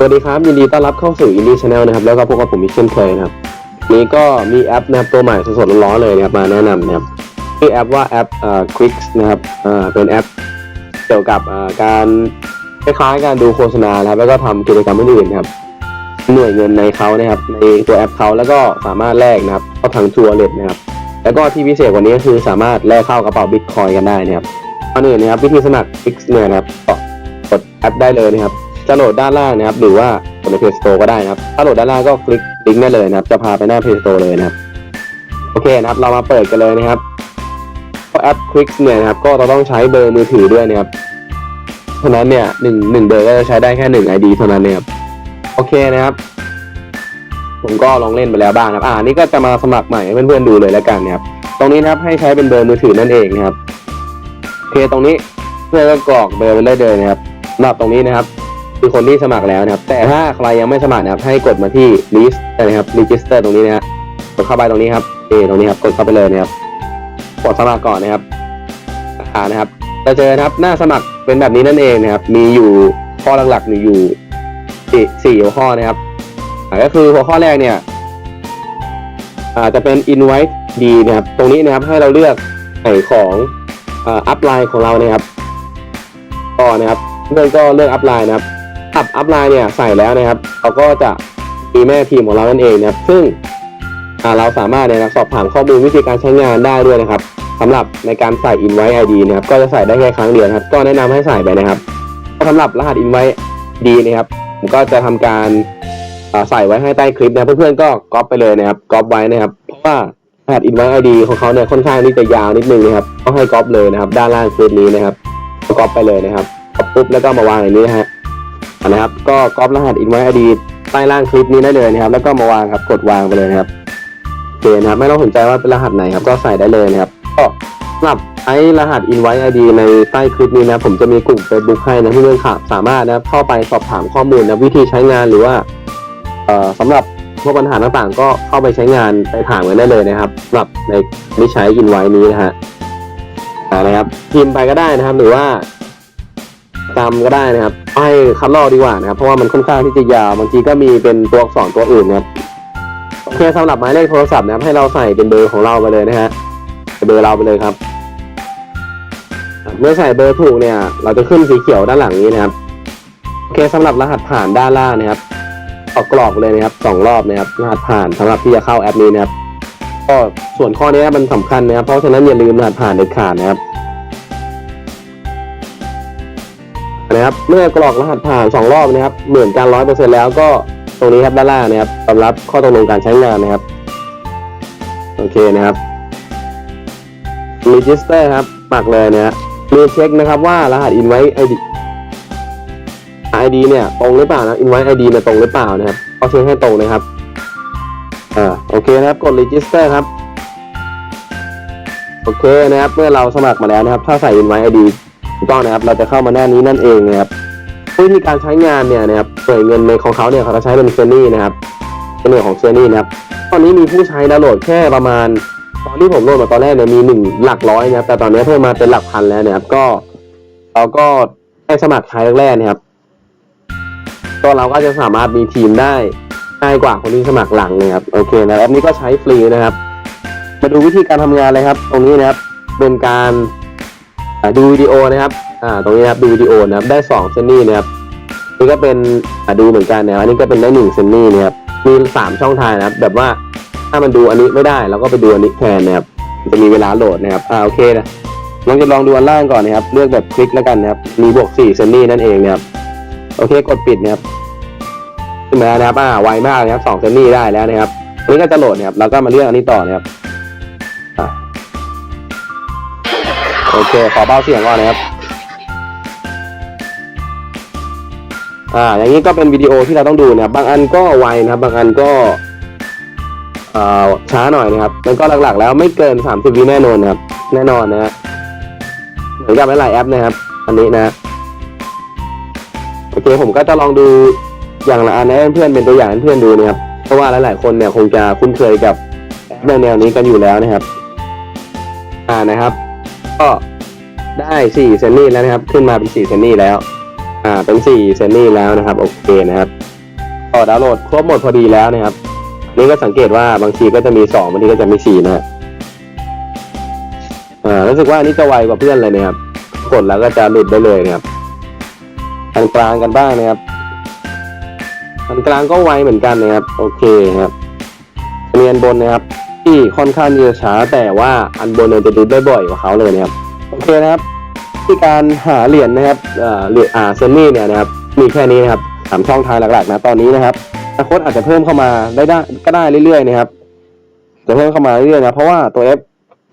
สวัสดีครับ ยินดีต้อนรับเข้าสู่อินดี้ชาแนลนะครับ แล้วก็พบกับผมอีกเช่นเคยนะครับ นี้ก็มีแอปนะครับตัวใหม่สดๆร้อนๆเลยนะครับมาแนะนำนะครับชื่อแอปว่าแอปเอ่อ Quicks นะครับเอ่อเป็นแอปเกี่ยวกับเอ่อการคล้ายๆการดูโฆษณานะครับ แล้วก็ทำกิจกรรมอื่นๆนะครับหน่วยเงินในเขานะครับ ในตัวแอปเขาแล้วก็สามารถแลกนะครับเข้าทางทัวร์เลทนะครับ แล้วก็ที่พิเศษกว่านี้ก็คือสามารถแลกเข้ากระเป๋าบิตคอยกันได้นะครับก่อนอื่นนะครับวิธีสมัคร Quix เนี่ยนะครับก็กดแอปได้เลยนะครับ จะโหลดด้านล่างนะครับ หรือว่ากดใน Play Store ก็ได้นะครับ ถ้าโหลดด้านล่างก็คลิกลิงก์ได้เลยนะครับ จะพาไปหน้า Play Store เลยนะครับ โอเคนะครับ เรามาเปิดกันเลยนะครับแอป Quick เนี่ยนะครับ ก็เราต้องใช้เบอร์มือถือด้วยนะครับ เพราะฉะนั้นเนี่ยหนึ่งหนึ่งเบอร์ก็จะใช้ได้แค่หนึ่ง ID เท่านั้นนะครับ โอเคนะครับ ผมก็ลองเล่นไปแล้วบ้างนะครับ อ่า นี่ก็จะมาสมัครใหม่ให้เพื่อนๆดูเลยแล้วกันนะครับ ตรงนี้นะครับให้ใช้เป็นเบอร์มือถือนั่นเองนะครับ โอเค ตรงนี้เพื่อนก็กรอกเบอร์ไปเลยเลยนะครับสำหรับตรงนี้นะครับ คือคนที่สมัครแล้วนะครับ แต่ถ้าใครยังไม่สมัครนะครับ ให้กดมาที่ list นะครับ register ตรงนี้นะฮะกดเข้าไปตรงนี้ครับเอตรงนี้ครับกดเข้าไปเลยนะครับกดสมัครก่อนนะครับอ่านะครับเราเจอนะครับหน้าสมัครเป็นแบบนี้นั่นเองนะครับ มีอยู่ข้อหลักๆมีอยู่สี่สี่หัวข้อนะครับก็คือหัวข้อแรกเนี่ยอาจจะเป็น invite ดีนะครับ ตรงนี้นะครับให้เราเลือกใส่ของอ่า upline ของเรานะครับก็นะครับเพื่อนก็เลือกอัพไลน์นะครับ อัพอัพไลน์เนี่ยใส่แล้วนะครับเขาก็จะมีแม่ทีมของเรานั่นเองนะครับ ซึ่งเราสามารถเนี่ยสอบถามข้อมูลวิธีการใช้งานได้ด้วยนะครับสำหรับในการใส่ invite ID นะครับก็จะใส่ได้แค่ครั้งเดียวครับ ก็แนะนำให้ใส่ไปนะครับสำหรับรหัส invite ID นะครับผมก็จะทำการใส่ไว้ให้ใต้คลิปนะเพื่อนๆก็ก๊อปไปเลยนะครับก๊อปไว้นะครับเพราะว่ารหัส invite ID ของเขาเนี่ยค่อนข้างที่จะยาวนิดนึงนะครับก็ให้ก๊อปเลยนะครับ ด้านล่างคลิปนี้นะครับก๊อปไปเลยนะครับก๊อปปุ๊บแล้วก็มาวางอย่างนี้นะฮะ นะครับ ก็ก๊อปรหัส invite ID ใต้ล่างคลิปนี้ได้เลยนะครับ แล้วก็มาวางครับ กดวางไปเลยนะครับโอเคนะครับ ไม่ต้องสนใจว่าเป็นรหัสไหนครับ ก็ใส่ได้เลยนะครับ ก็สำหรับใช้รหัส invite ID ในใต้คลิปนี้นะผมจะมีกลุ่ม Facebook ให้นะที่เพื่อนๆสามารถนะครับเข้าไปสอบถามข้อมูลนะวิธีใช้งานหรือว่าเอ่อสำหรับพวกปัญหาต่างๆ ก็เข้าไปใช้งานไปถามกันได้เลยนะครับสำหรับในที่ใช้ invite นี้นะฮะอ่านะครับพิมพ์ไปก็ได้นะครับ หรือว่าจำก็ได้นะครับ ให้คัดลอกดีกว่านะครับ เพราะว่ามันค่อนข้างที่จะยาวบางทีก็มีเป็นตัวอักษรตัวอื่นนะครับโอเคสำหรับหมายเลขโทรศัพท์นะครับให้เราใส่เป็นเบอร์ของเราไปเลยนะฮะเบอร์เราไปเลยครับ เมื่อใส่เบอร์ถูกเนี่ย เราจะขึ้นสีเขียวด้านหลังนี้นะครับโอเคสำหรับรหัสผ่านด้านล่างนะครับออกกรอกเลยนะครับสองรอบนะครับรหัสผ่านสำหรับที่จะเข้าแอปนี้นะครับก็ส่วนข้อนี้มันสำคัญนะครับ เพราะฉะนั้นอย่าลืมรหัสผ่านเด็ดขาดนะครับ นะครับ เมื่อกรอกรหัสผ่าน 2 รอบนะครับ เหมือนกันร้อยเปอร์เซ็นแล้วก็ตรงนี้ครับด้านล่างนะครับสำหรับข้อตกลงการใช้งานนะครับ โอเคนะครับ register ครับ ปักเลยนะฮะมีเช็คนะครับว่ารหัส invite ID ID เนี่ยตรงหรือเปล่านะ invite ID เนี่ยตรงหรือเปล่านะครับก็เช็คให้ตรงนะครับอ่าโอเคนะครับกด register ครับโอเคนะครับ เมื่อเราสมัครมาแล้วนะครับ ถ้าใส่ invite ID ถูกต้องนะครับ เราจะเข้ามาหน้านี้นั่นเองนะครับวิธีการใช้งานเนี่ยนะครับหน่วยเงินในของเขาเนี่ยเขาจะใช้เป็นเซนี่นะครับเป็นหน่วยของเซนี่นะครับ ตอนนี้มีผู้ใช้ดาวน์โหลดแค่ประมาณ ตอนที่ผมโหลดมาตอนแรกเนี่ยมีหนึ่งหลักร้อยนะครับ แต่ตอนนี้เพิ่มมาเป็นหลักพันแล้วนะครับ ก็เราก็ได้สมัครใช้แรกๆนะครับก็เราก็จะสามารถมีทีมได้ง่ายกว่าคนที่สมัครหลังนะครับ โอเคนะแอปนี้ก็ใช้ฟรีนะครับ มาดูวิธีการทำงานเลยครับ ตรงนี้นะครับเป็นการ ดูวิดีโอนะครับอ่าตรงนี้นะครับดูวิดีโอนะครับได้สองเซนนี่นะครับนี่ก็เป็นอ่าดูเหมือนกันนะครับอันนี้ก็เป็นได้หนึ่งเซนนี่นะครับมีสามช่องทางนะครับ แบบว่าถ้ามันดูอันนี้ไม่ได้เราก็ไปดูอันนี้แทนนะครับจะมีเวลาโหลดนะครับอ่าโอเคนะลองจะลองดูอันล่างก่อนนะครับ เลือกแบบคลิกแล้วกันนะครับมีบวกสี่เซนนี่นั่นเองนะครับโอเคกดปิดนะครับขึ้นมาแล้วนะครับอ่าไวมากนะครับสองเซนนี่ได้แล้วนะครับอันนี้ก็จะโหลดนะครับแล้วก็มาเลือกอันนี้ต่อนะครับ โอเค ขอเบาเสียงก่อนนะครับ อ่า อย่างนี้ก็เป็นวิดีโอที่เราต้องดูนะครับ บางอันก็ไวนะครับ บางอันก็เอ่อช้าหน่อยนะครับ มันก็หลักๆ แล้วไม่เกิน 30วิแน่นอนนะครับ แน่นอนนะฮะเหมือนกับหลายแอปนะครับ อันนี้นะ โอเค ผมก็จะลองดูอย่างละอันให้เพื่อนเป็นตัวอย่างให้เพื่อนดูนะครับ เพราะว่าหลายๆ คนเนี่ยคงจะคุ้นเคยกับแอปแนวนี้กันอยู่แล้วนะครับ อ่านะครับ ก็ได้สี่เซนนี่แล้วนะครับ ขึ้นมาเป็นสี่เซนนี่แล้ว อ่า เป็นสี่เซนนี่แล้วนะครับ โอเคนะครับต่อดาวน์โหลดครบหมดพอดีแล้วนะครับ นี่ก็สังเกตว่าบางทีก็จะมีสองบางทีก็จะมีสี่นะฮะอ่ารู้สึกว่าอันนี้จะไวกว่าเพื่อนเลยนะครับ กดแล้วก็จะหลุดได้เลยนะครับทางกลางกันบ้างนะครับทางกลางก็ไวเหมือนกันนะครับ โอเคนะครับเรียนบนนะครับ ที่ค่อนข้างที่จะช้าแต่ว่าอันบนเนี่ยจะดูได้บ่อยกว่าเขาเลยนะครับโอเคนะครับที่การหาเหรียญนะครับเอ่อเหรียญอาเซนนี่เนี่ยนะครับมีแค่นี้นะครับสามช่องทางหลักๆนะตอนนี้นะครับอนาคตอาจจะเพิ่มเข้ามาได้ได้ก็ได้เรื่อยๆนะครับจะเพิ่มเข้ามาเรื่อยๆนะเพราะว่าตัวแอป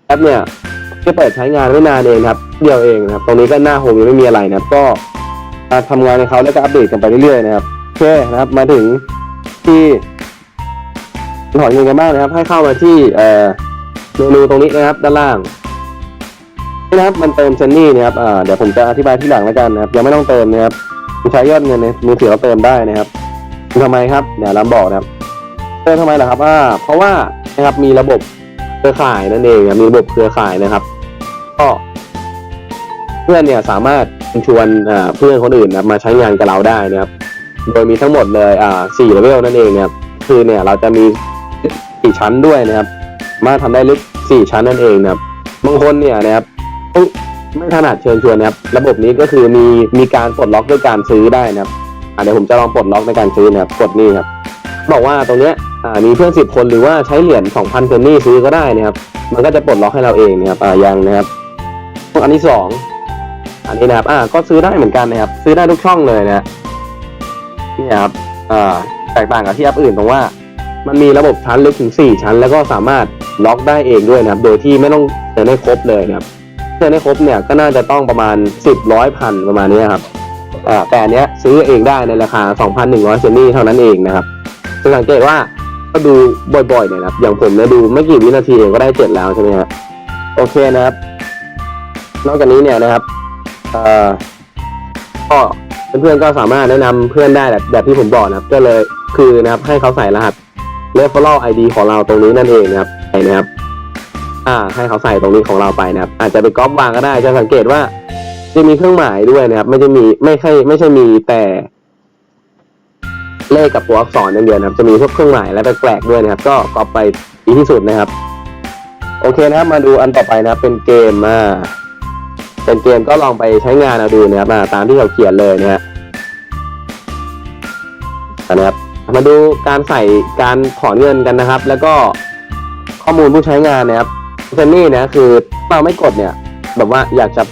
แอปเนี่ยจะเปิดใช้งานไม่นานเองครับ เดียวเองนะครับตรงนี้ก็หน้าโฮมยังไม่มีอะไรนะครับก็มาทำงานในเขาแล้วก็อัปเดตกันไปเรื่อยๆนะครับโอเคนะครับมาถึงที่ ถอนเงินกันบ้างนะครับ ให้เข้ามาที่เอ่อเมนูตรงนี้นะครับ ด้านล่างนี่นะครับมันเติมเซนนี่นะครับอ่าเดี๋ยวผมจะอธิบายที่หลังแล้วกันนะครับยังไม่ต้องเติมนะครับคุณใช้ยอดเงินในมือถือเราเติมได้นะครับทำไมครับเดี๋ยวลำบอกนะครับ เติมทำไมล่ะครับอ่าเพราะว่านะครับมีระบบเครือข่ายนั่นเองมีระบบเครือข่ายนะครับ ก็เพื่อนเนี่ยสามารถชวนเพื่อนคนอื่นนะมาใช้งานกับเราได้นะครับ โดยมีทั้งหมดเลยอ่าสี่เลเวลนั่นเองนะครับ คือเนี่ยเราจะมี สี่ชั้นด้วยนะครับมารถทำได้ลึกสี่ชั้นนั่นเองนะครับบางคนเนี่ยนะครับไม่ถนัดเชิญชวนนะครับระบบนี้ก็คือมีมีการปลดล็อกด้วยการซื้อได้นะครับเดี๋ยวผมจะลองปลดล็อกในการซื้อนะครับกดนี่ครับบอกว่าตรงเนี้ยมีเพื่อนสิบคนหรือว่าใช้เหรียญสองพันเซนนี่ซื้อก็ได้นะครับมันก็จะปลดล็อกให้เราเองนะครับอ่ายังนะครับอันที่สองอันนี้นะครับอ่าก็ซื้อได้เหมือนกันนะครับ ซื้อได้ทุกช่องเลยนะเนี่ยครับอ่าแตกต่างกับที่แอปอื่นตรงว่า มันมีระบบชั้นลึกถึงสี่ชั้น แล้วก็สามารถล็อกได้เองด้วยนะครับ โดยที่ไม่ต้องเจอให้ครบเลยนะครับเพื่อนให้ครบเนี่ยก็น่าจะต้องประมาณสิบร้อยพันประมาณนี้ครับแต่อันเนี้ยซื้อเองได้ในราคา 2,100เซนนี่เท่านั้นเองนะครับจะสังเกตว่าก็ดูบ่อยๆเนี่ยนะครับ อย่างผมเนี่ยดูไม่กี่วินาทีเองก็ได้เจ็ดแล้วใช่ไหมครับโอเคนะครับ นอกจากนี้เนี่ยนะครับเอ่อก็เพื่อนๆก็สามารถแนะนำเพื่อนได้แบบแบบที่ผมบอกนะครับ ก็เลยคือนะครับให้เขาใส่รหัส referral ID ของเราตรงนี้นั่นเองนะครับใช่นะครับ อ่า ให้เขาใส่ตรงนี้ของเราไปนะครับ อาจจะไปก๊อปวางก็ได้ จะสังเกตว่า จะมีเครื่องหมายด้วยนะครับ ไม่จะมีไม่ใช่ไม่ใช่มีแต่ เลขกับตัวอักษรอย่างเดียวนะครับ จะมีพวกเครื่องหมายและแปลกๆด้วยนะครับ ก็ก๊อปไปดีที่สุดนะครับ โอเคนะครับ มาดูอันต่อไปนะครับ เป็นเกมมาเป็นเกมก็ลองไปใช้งานเอาดูนะครับตามที่เขาเขียนเลยนะฮะนะครับ มาดูการใส่การถอนเงินกันนะครับ แล้วก็ข้อมูลผู้ใช้งานนะครับเซนนี่นะคือเราไม่กดเนี่ย แบบว่าอยากจะ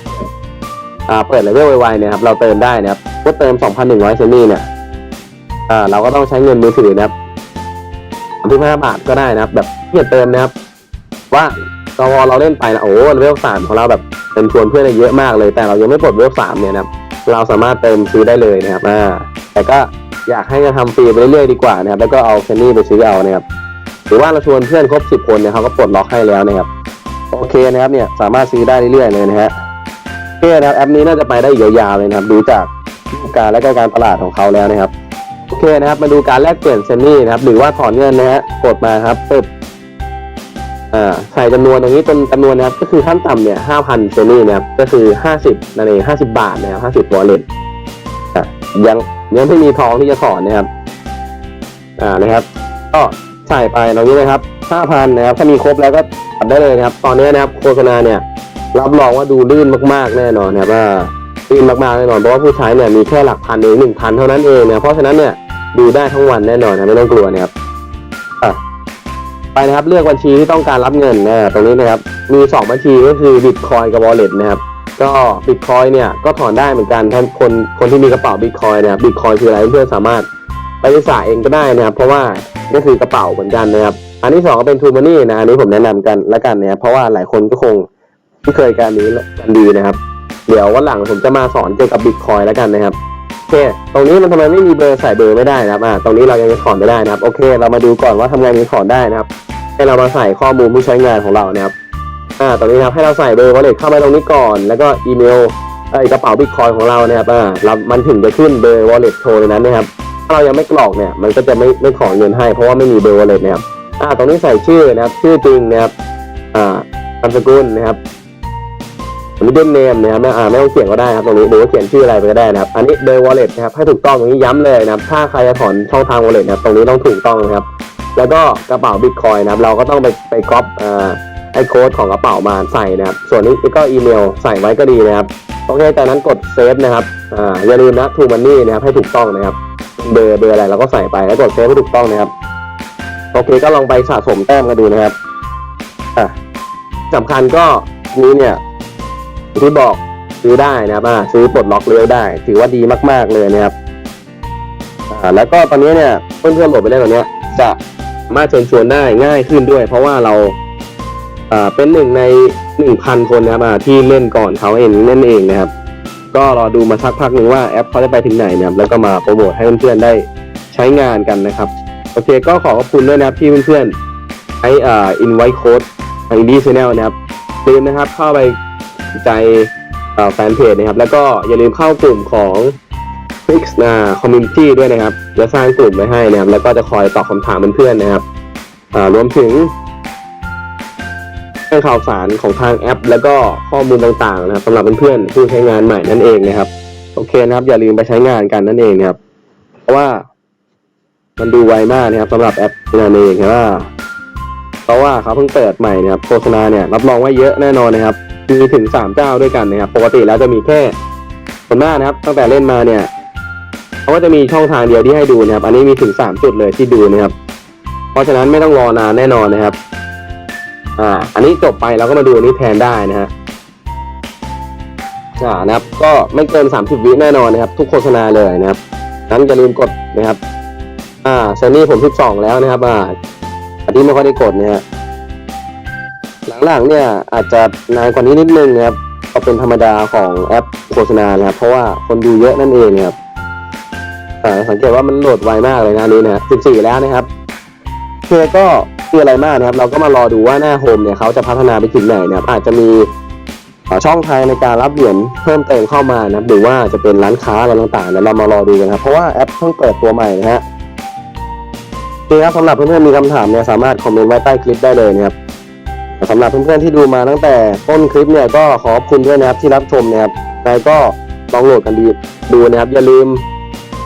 อ่าเปิดเลเวลไวๆเนี่ยครับ เราเติมได้นะครับก็เติม 2,100 เซนนี่เนี่ยอ่าเราก็ต้องใช้เงินมือถือนะครับ35บาทก็ได้นะครับ แบบเพื่อเติมนะครับ ว่าพอนเราเล่นไปนะโอ้เลเวลสามของเราแบบเป็นชวนเพื่อนเยอะมากเลย แต่เรายังไม่ปลดเลเวลสามเนี่ยนะครับ เราสามารถเติมซื้อได้เลยนะครับอ่าแต่ก็ อยากให้ทำฟรีไปเรื่อยๆดีกว่านะครับแล้วก็เอาเซนนี่ไปซื้อเอานะครับหรือว่าเราชวนเพื่อนครบสิบคนเนี่ยเขาก็ปลดล็อกให้แล้วนะครับโอเคนะครับเนี่ยสามารถซื้อได้เรื่อยๆเลยนะฮะโอเคนะครับแอปนี้น่าจะไปได้อีกยาวๆเลยนะครับดูจากการและการตลาดของเขาแล้วนะครับโอเคนะครับมาดูการแลกเปลี่ยนเซนนี่นะครับหรือว่าถอนเงินนะฮะกดมาครับปึ๊บอ่าใส่จำนวนตรงนี้เป็นจำนวนนะครับก็คือขั้นต่ำเนี่ยห้าพันเซนนี่นะครับก็คือห้าสิบนั่นเองห้าสิบบาทนะครับห้าสิบวอลเล็ตอะ ยังยังไม่มีทองที่จะถอนนะครับ อ่านะครับ ก็ใส่ไปตรงนี้นะครับห้าพันนะครับ ถ้ามีครบแล้วก็ตัดได้เลยนะครับ ตอนนี้นะครับ โฆษณาเนี่ย รับรองว่าดูลื่นมากๆแน่นอนนะครับว่าลื่นมากๆแน่นอนเพราะว่าผู้ใช้เนี่ยมีแค่หลักพันเองหนึ่งพันเท่านั้นเองนะเพราะฉะนั้นเนี่ยดูได้ทั้งวันแน่นอนนะไม่ต้องกลัวนะครับไปนะครับเลือกบัญชีที่ต้องการรับเงินนะตรงนี้นะครับมีสองบัญชีก็คือ Bitcoin กับ Wallet นะครับ ก็ Bitcoin เนี่ยก็ถอนได้เหมือนกันท่านคนคนที่มีกระเป๋า Bitcoin นะครับ Bitcoin คืออะไรเพื่อนสามารถไปศึกษาเองก็ได้นะครับเพราะว่านี่คือกระเป๋าเหมือนกันนะครับอันที่สองก็เป็นทูมานี่นะอันนี้ผมแนะนำกันแล้วกันนะครับเพราะว่าหลายคนก็คงที่เคยการนี้กันดีนะครับ เดี๋ยววันหลังผมจะมาสอนเกี่ยวกับบิตคอยแล้วกันนะครับโอเคตรงนี้มันทำไมไม่มีเบอร์ใส่เบอร์ไม่ได้นะครับอ่าตรงนี้เรายังถอนไม่ได้นะครับโอเค เรามาดูก่อนว่าทำไงถึงถอนได้นะครับ ให้เรามาใส่ข้อมูลผู้ใช้งานของเรานะครับ อ่าตรงนี้ครับให้เราใส่เบอร์วอลเล็ตเข้ามาตรงนี้ก่อน แล้วก็อีเมลไอกระเป๋าบิตคอยของเรานะครับอ่าเรามันถึงจะขึ้นเบอร์วอลเล็ตโชว์ในนั้นนะครับถ้าเรายังไม่กรอกเนี่ยมันก็จะไม่ไม่ขอเงินให้เพราะว่าไม่มีเบอร์วอลเล็ตนะครับอ่าตรงนี้ใส่ชื่อนะครับชื่อจริงนะครับอ่านามสกุลนะครับ middle name นะครับไม่อ่าไม่ต้องเขียนก็ได้ครับตรงนี้หรือว่าเขียนชื่ออะไรไปก็ได้นะครับ อันนี้โดย wallet นะครับให้ถูกต้องตรงนี้ย้ำเลยนะครับ ถ้าใครจะถอนช่องทาง wallet นะครับตรงนี้ต้องถูกต้องนะครับ แล้วก็กระเป๋า bitcoin นะครับ เราก็ต้องไปไปก๊อปอ่า ไอโค้ดของกระเป๋ามาใส่นะครับ ส่วนนี้ก็อีเมลใส่ไว้ก็ดีนะครับโอเคจากนั้นกดเซฟนะครับอ่าอย่าลืมนะทูมันนี่นะครับให้ถูกต้องนะครับ เบอร์เบอร์อะไรเราก็ใส่ไปแล้วกดเซฟให้ถูกต้องนะครับโอเคก็ลองไปสะสมแต้มกันดูนะครับอะสำคัญก็นี้เนี่ยที่บอกซื้อได้นะครับอ่าซื้อปลดล็อกเลี้ยวได้ ถือว่าดีมาก ๆเลยนะครับอ่าแล้วก็ตอนนี้เนี่ยเพื่อนๆโหลดไปเล่นตอนนี้จะสามารถเชิญชวนได้ง่ายขึ้นด้วย เพราะว่าเรา เป็นหนึ่งในหนึ่งพันคนนะครับที่เล่นก่อนเขาเองนั่นเองนะครับ ก็รอดูมาสักพักหนึ่งว่าแอปเขาจะไปถึงไหนนะครับ แล้วก็มาโปรโมทให้เพื่อนๆได้ใช้งานกันนะครับ โอเคก็ขอขอบคุณด้วยนะครับที่เพื่อนๆใช้อ่า invite code ทาง Indie Channel นะครับอย่าลืมนะครับเข้าไปใจแฟนเพจนะครับ แล้วก็อย่าลืมเข้ากลุ่มของ Fix นะ Community ด้วยนะครับจะสร้างกลุ่มไว้ให้นะครับ แล้วก็จะคอยตอบคำถามเพื่อนๆนะครับรวมถึง งข่าวสารของทางแอป แล้วก็ข้อมูลต่างๆนะครับสำหรับเพื่อนๆผู้ใช้งานใหม่นั่นเองนะครับ โอเคนะครับ อย่าลืมไปใช้งานกันนั่นเองนะครับ เพราะว่า มันดูไวมากนะครับสำหรับแอปนั่นเองครับเพราะว่าเขาเพิ่งเปิดใหม่นะครับโฆษณาเนี่ยรับรองว่าเยอะแน่นอนนะครับมีถึงสามเจ้าด้วยกันนะครับ ปกติแล้วจะมีแค่ส่วนมากนะครับ ตั้งแต่เล่นมาเนี่ยเขาก็จะมีช่องทางเดียวที่ให้ดูนะครับ อันนี้มีถึงสามจุดเลยที่ดูนะครับ เพราะฉะนั้นไม่ต้องรอนานแน่นอนนะครับ อ่า อันนี้จบไปเราก็มาดูอันนี้แทนได้นะฮะอ่านะครับ ก็ไม่เกิน 30 วิแน่นอนนะครับ ทุกโฆษณาเลยนะครับนั้นอย่าลืมกดนะครับ อ่าเซนี่ผม12แล้วนะครับ อ่าอันที่ไม่ค่อยได้กดนะฮะหลังๆเนี่ยอาจจะนานกว่านี้นิดนึงนะครับก็เป็นธรรมดาของแอปโฆษณานะครับ เพราะว่าคนดูเยอะนั่นเองนะครับอ่าสังเกตว่ามันโหลดไวมากเลยนะนี้นะ14แล้วนะครับโอเคก็ คืออะไรมากนะครับ เราก็มารอดูว่าหน้าโฮมเนี่ยเขาจะพัฒนาไปถึงไหนนะครับอาจจะมีช่องทางในการรับเหรียญเพิ่มเติมเข้ามานะครับหรือว่าจะเป็นร้านค้าอะไรต่างๆเดี๋ยวเรามารอดูกันครับเพราะว่าแอปเพิ่งเปิดตัวใหม่นะฮะโอเคครับสำหรับเพื่อนๆมีคำถามเนี่ยสามารถคอมเมนต์ไว้ใต้คลิปได้เลยนะครับสำหรับเพื่อนๆที่ดูมาตั้งแต่ต้นคลิปเนี่ยก็ขอบคุณด้วยนะครับที่รับชมนะครับใครก็ลองโหลดกันดีดูนะครับอย่าลืม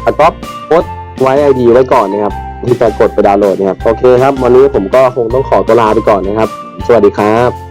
อัดก๊อปโพสไว้ไอดีไว้ก่อนนะครับ ที่จะกดไปดาวน์โหลดนะครับ โอเคครับ วันนี้ผมก็คงต้องขอตัวลาไปก่อนนะครับ สวัสดีครับ